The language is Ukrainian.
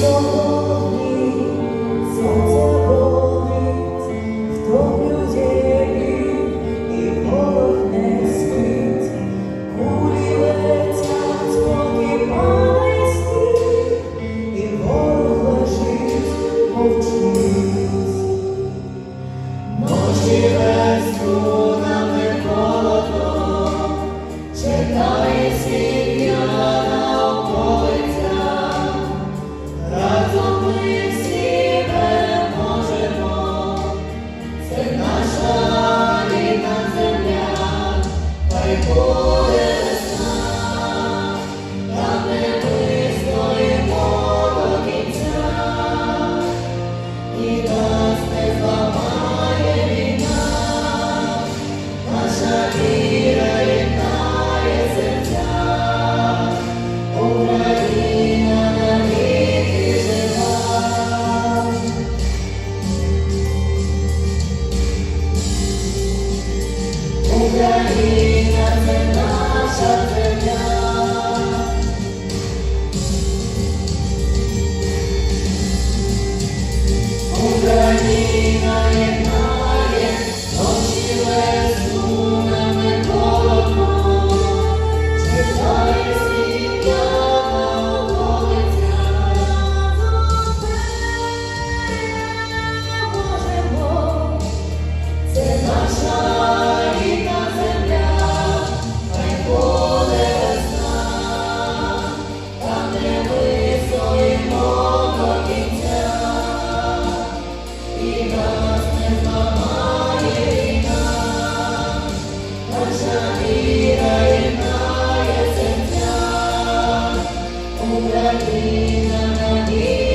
show. Україна це наша земля. Україна є єднає на Україна навіки